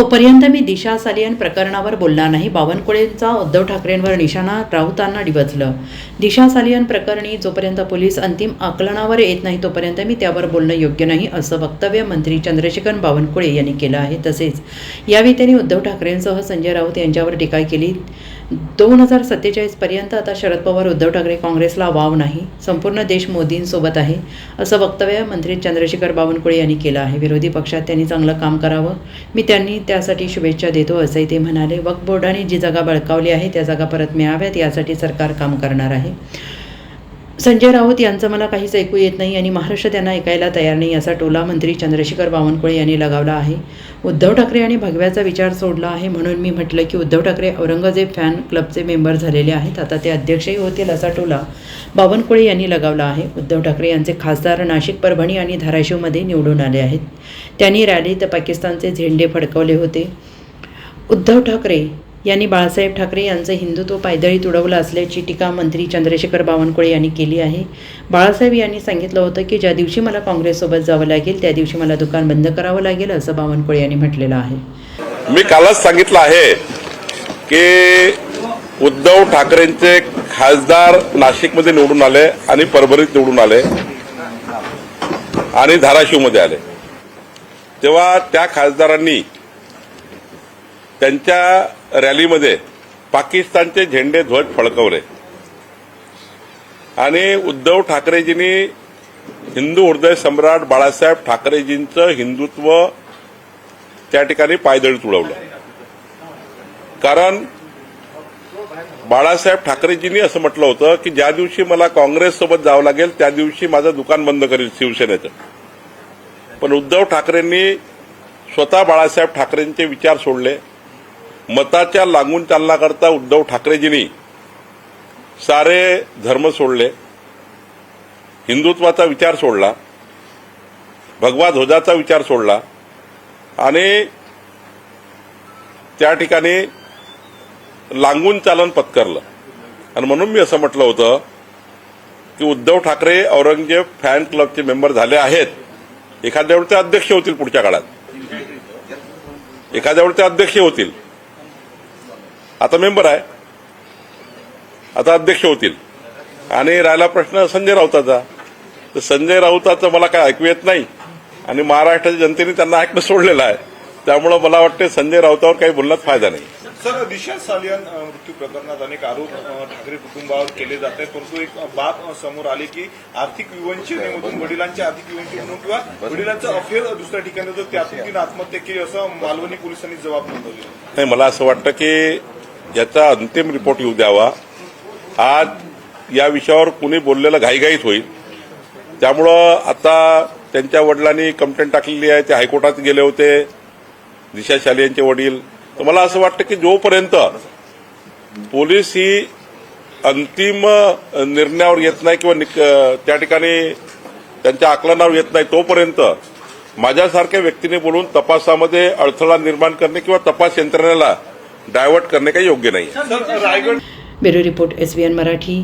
तोपर्यंत मी दिशा सालियन प्रकरणावर बोलणार नाही. बावनकुळेंचा उद्धव ठाकरेंवर निशाणा राऊतांना डिवचलं. दिशा सालियन प्रकरणी जोपर्यंत पोलीस अंतिम आकलनावर येत नाही तोपर्यंत मी त्यावर बोलणं योग्य नाही असं वक्तव्य मंत्री चंद्रशेखर बावनकुळे यांनी केलं आहे. तसेच यावेळी त्यांनी उद्धव ठाकरेंसह संजय राऊत यांच्यावर टीका केली. दोन हजार सत्तेचाळीसपर्यंत आता शरद पवार उद्धव ठाकरे काँग्रेसला वाव नाही. संपूर्ण देश मोदींसोबत आहे असं वक्तव्य मंत्री चंद्रशेखर बावनकुळे यांनी केलं आहे. विरोधी पक्षात त्यांनी चांगलं काम करावं. मी त्यांनी त्यासाठी शुभेच्छा देतो असंही ते म्हणाले. वक्फ बोर्डाने जी जागा बळकावली आहे त्या जागा परत मिळाव्यात यासाठी सरकार काम करणार आहे. संजय राऊत यांचं मला काहीच ऐकू येत नाही आणि महाराष्ट्र त्यांना ऐकायला तयार नाही असा टोला मंत्री चंद्रशेखर बावनकुळे यांनी लगावला आहे. उद्धव ठाकरे आणि भगव्याचा विचार सोडला आहे म्हणून मी म्हटलं की उद्धव ठाकरे औरंगजेब फॅन क्लबचे मेंबर झालेले आहेत आता ते अध्यक्षही होतील असा टोला बावनकुळे यांनी लगावला आहे. उद्धव ठाकरे यांचे खासदार नाशिक परभणी आणि धाराशिवमध्ये निवडून आले आहेत. त्यांनी रॅलीत पाकिस्तानचे झेंडे फडकवले होते. उद्धव ठाकरे यांनी बाळासाहेब ठाकरे यांचं हिंदुत्व पायदळी तुडवलं असल्याची टीका मंत्री चंद्रशेखर बावनकुळे यांनी केली आहे. बाळासाहेब यांनी सांगितलं होतं की ज्या दिवशी मला काँग्रेससोबत जावं लागेल त्या दिवशी मला दुकान बंद करावं लागेल असं बावनकुळे यांनी म्हटलेलं आहे. मी कालच सांगितलं आहे की उद्धव ठाकरेंचे खासदार नाशिकमध्ये निवडून आले आणि परभणीत निवडून आले आणि धाराशिवमध्ये आले. तेव्हा त्या खासदारांनी त्यांच्या रॅलीमध्ये पाकिस्तानचे झेंडे ध्वज फडकवले. आणि उद्धव ठाकरेजींनी हिंदू हृदय सम्राट बाळासाहेब ठाकरेजींचं हिंदुत्व त्या ठिकाणी पायदळीत उडवलं कारण बाळासाहेब ठाकरेजींनी असं म्हटलं होतं की ज्या दिवशी मला काँग्रेससोबत जावं लागेल त्या दिवशी माझं दुकान बंद करेल शिवसेनेचं. पण उद्धव ठाकरेंनी स्वतः बाळासाहेब ठाकरेंचे विचार सोडले. मताच्या लागून चालण्याकरता उद्धव ठाकरेजींनी सारे धर्म सोडले हिंदुत्वाचा विचार सोडला भगवा ध्वजाचा विचार सोडला आणि त्या ठिकाणी लांगून चालन पत्करलं. आणि म्हणून मी असं म्हटलं होतं की उद्धव ठाकरे औरंगजेब फॅन क्लबचे मेंबर झाले आहेत. एखाद्या वेळी ते अध्यक्ष होतील पुढच्या काळात. एखाद्या वेळी ते अध्यक्ष होतील. आता मेंबर आहे. आता अध्यक्ष होतील. आणि राहिला प्रश्न संजय राऊताचा. तर संजय राऊताचं मला काय ऐकू येत नाही. आणि महाराष्ट्राच्या जनतेने त्यांना ऐकणं सोडलेलं आहे. त्यामुळं मला वाटतं संजय राऊतावर काही बोलण्यात फायदा नाही. सर दिशा सालियन मृत्यू प्रकरणात अनेक आरोप ठाकरे कुटुंबावर केले जात आहेत. परंतु एक बाब समोर आली की आर्थिक विवंचनेमधून वडिलांची आर्थिक विवंचने म्हणून किंवा वडिलांचं अफेअर दुसऱ्या ठिकाणी तिनं आत्महत्या केली असं मालवणी पोलिसांनी जबाब नोंदवली. नाही मला असं वाटतं की याचा अंतिम रिपोर्ट येऊ द्यावा. आज या विषयावर कुणी बोललेलं घाईघाईत होईल. त्यामुळं आता त्यांच्या वडिलांनी कंप्लेंट टाकलेली आहे ते हायकोर्टात गेले होते. दिशा शाले यांचे वडील. तर मला असं वाटतं की जोपर्यंत पोलीस ही अंतिम निर्णयावर येत नाही किंवा निक- त्या ठिकाणी त्यांच्या आकलनावर येत नाही तोपर्यंत माझ्यासारख्या व्यक्तीने बोलून तपासामध्ये अडथळा निर्माण करणे किंवा तपास यंत्रणेला डायव्हर्ट करणे काही योग्य नाही sir Raigad bureau report S Marathi.